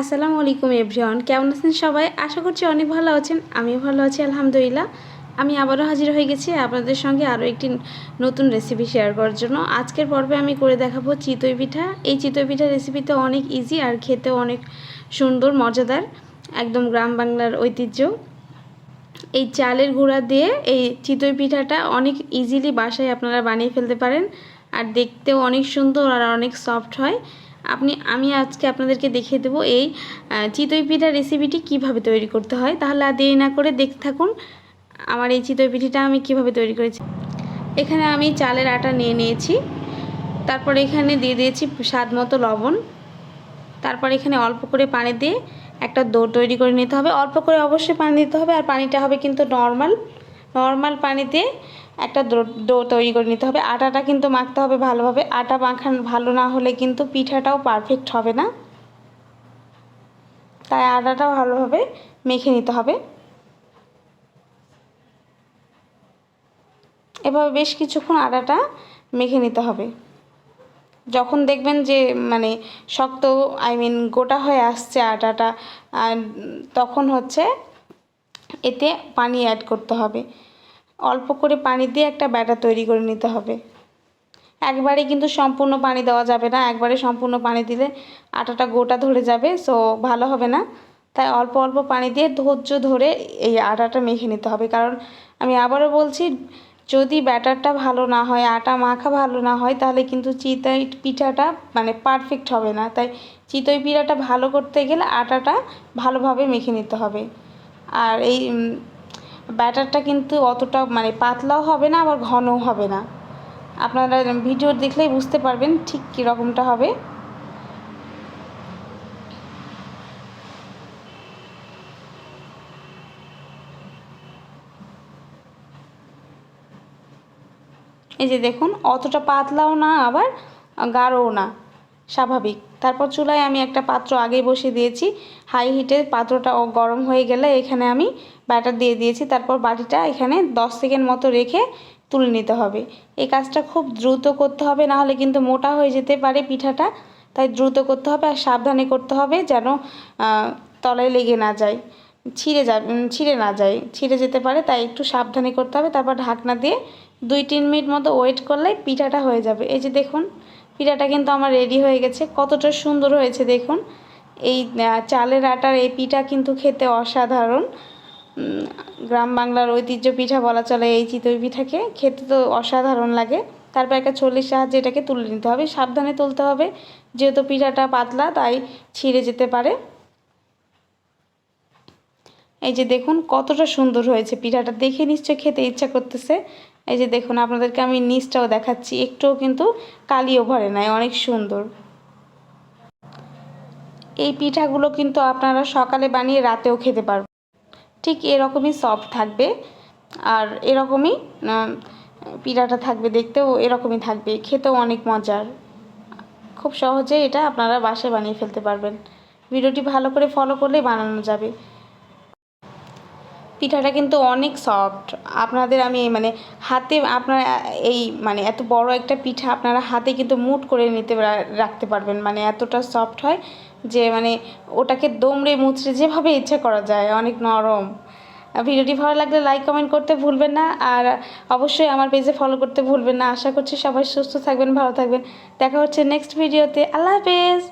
আসসালামু আলাইকুম এভরিওয়ান, কেমন আছেন সবাই? আশা করছি অনেক ভালো আছেন, আমিও ভালো আছি, আলহামদুলিল্লাহ। আমি আবারও হাজির হয়ে গেছি আপনাদের সঙ্গে আরও একটি নতুন রেসিপি শেয়ার করার জন্য। আজকের পর্বে আমি করে দেখাবো চিতই পিঠা। এই চিতই পিঠা রেসিপিতে অনেক ইজি আর খেতেও অনেক সুন্দর, মজাদার, একদম গ্রাম বাংলার ঐতিহ্য। এই চালের গুঁড়া দিয়ে এই চিতই পিঠাটা অনেক ইজিলি বাসায় আপনারা বানিয়ে ফেলতে পারেন। আর দেখতেও অনেক সুন্দর আর অনেক সফট হয়। আপনি, আমি আজকে আপনাদেরকে দেখিয়ে দেবো এই চিতই পিঠা রেসিপিটি কীভাবে তৈরি করতে হয়। তাহলে আর দেরি না করে দেখতে থাকুন, আমার এই চিতই পিঠিটা আমি কীভাবে তৈরি করেছি। এখানে আমি চালের আটা নিয়ে নিয়েছি, তারপর এখানে দিয়ে দিয়েছি স্বাদ মতো লবণ, তারপর এখানে অল্প করে পানি দিয়ে একটা দো তৈরি করে নিতে হবে। অল্প করে অবশ্যই পানি দিতে হবে, আর পানিটা হবে কিন্তু নর্মাল। নর্মাল পানিতে একটা ডো তৈরি করে নিতে হবে। আটাটা কিন্তু মাখতে হবে ভালোভাবে। আটা মাখান ভালো না হলে কিন্তু পিঠাটাও পারফেক্ট হবে না। তাই আটাটাও ভালোভাবে মেখে নিতে হবে। এভাবে বেশ কিছুক্ষণ আটাটা মেখে নিতে হবে। যখন দেখবেন যে মানে শক্ত আই মিন গোটা হয়ে আসছে আটাটা তখন হচ্ছে এতে পানি অ্যাড করতে হবে। অল্প করে পানি দিয়ে একটা ব্যাটার তৈরি করে নিতে হবে। একবারে কিন্তু সম্পূর্ণ পানি দেওয়া যাবে না। একবারে সম্পূর্ণ পানি দিলে আটাটা গোটা ধরে যাবে সো ভালো হবে না। তাই অল্প অল্প পানি দিয়ে ধৈর্য ধরে এই আটাটা মেখে নিতে হবে। কারণ আমি আবারও বলছি, যদি ব্যাটারটা ভালো না হয়, আটা মাখা ভালো না হয়, তাহলে কিন্তু চিতই পিঠাটা মানে পারফেক্ট হবে না। তাই চিতই পিঠাটা ভালো করতে গেলে আটাটা ভালোভাবে মেখে নিতে হবে। আর এই ব্যাটারটা কিন্তু অতটা মানে পাতলাও হবে না, আবার ঘনও হবে না। আপনারা ভিডিও দেখলেই বুঝতে পারবেন ঠিক কীরকমটা হবে। এই যে দেখুন, অতটা পাতলাও না, আবার গাঢ়ও না। স্বাভাবিক। তারপর চুলায় আমি একটা পাত্র আগেই বসিয়ে দিয়েছি। হাই হিটে পাত্রটা গরম হয়ে গেলে এখানে আমি ব্যাটার দিয়ে দিয়েছি। তারপর বাটিটা এখানে দশ সেকেন্ড মতো রেখে তুলে নিতে হবে। এই কাজটা খুব দ্রুত করতে হবে, না হলে কিন্তু মোটা হয়ে যেতে পারে পিঠাটা। তাই দ্রুত করতে হবে আর সাবধানে করতে হবে যেন তলায় লেগে না যায়, ছিঁড়ে যা ছিঁড়ে না যায়। ছিঁড়ে যেতে পারে, তাই একটু সাবধানে করতে হবে। তারপর ঢাকনা দিয়ে দুই, তিন মিনিট মতো ওয়েট করলে পিঠাটা হয়ে যাবে। এই যে দেখুন, পিঠাটা কিন্তু আমার রেডি হয়ে গেছে। কতটা সুন্দর হয়েছে দেখুন। এই চালের আটার এই পিঠা কিন্তু খেতে অসাধারণ। গ্রাম বাংলার ঐতিহ্য পিঠা বলা চলে এই চিতই পিঠাকে। খেতে তো অসাধারণ লাগে। তারপর একটা চল্লিশ সাহায্যে এটাকে তুলে নিতে হবে। সাবধানে তুলতে হবে। যেহেতু পিঠাটা পাতলা, তাই ছিঁড়ে যেতে পারে। এই যে দেখুন, কতটা সুন্দর হয়েছে পিঠাটা। দেখে নিশ্চয় খেতে ইচ্ছা করতেছে। এই যে দেখুন, আপনাদেরকে আমি নিচটাও দেখাচ্ছি। একটুও কিন্তু কালিও ভরে নাই, অনেক সুন্দর। এই পিঠাগুলো কিন্তু আপনারা সকালে বানিয়ে রাতেও খেতে পারবেন। ঠিক এরকমই সফট থাকবে, আর এরকমই পিঠাটা থাকবে দেখতেও এরকমই থাকবে, খেতেও অনেক মজার। খুব সহজে এটা আপনারা বাসায় বানিয়ে ফেলতে পারবেন। ভিডিওটি ভালো করে ফলো করলেই বানানো যাবে। পিঠাটা কিন্তু অনেক সফট আপনাদের আমি মানে হাতে আপনারা এই মানে এত বড় একটা পিঠা আপনারা হাতে কিন্তু মুট করে নিতে রাখতে পারবেন। মানে এতটা সফট হয় যে মানে ওটাকে দমড়ে মুচড়ে যেভাবে ইচ্ছা করা যায়, অনেক নরম। ভিডিওটি ভালো লাগলে লাইক কমেন্ট করতে ভুলবেন না। আর অবশ্যই আমার পেজে ফলো করতে ভুলবেন না। আশা করছি সবাই সুস্থ থাকবেন, ভালো থাকবেন। দেখা হচ্ছে নেক্সট ভিডিওতে আল্লাহ হাফেজ!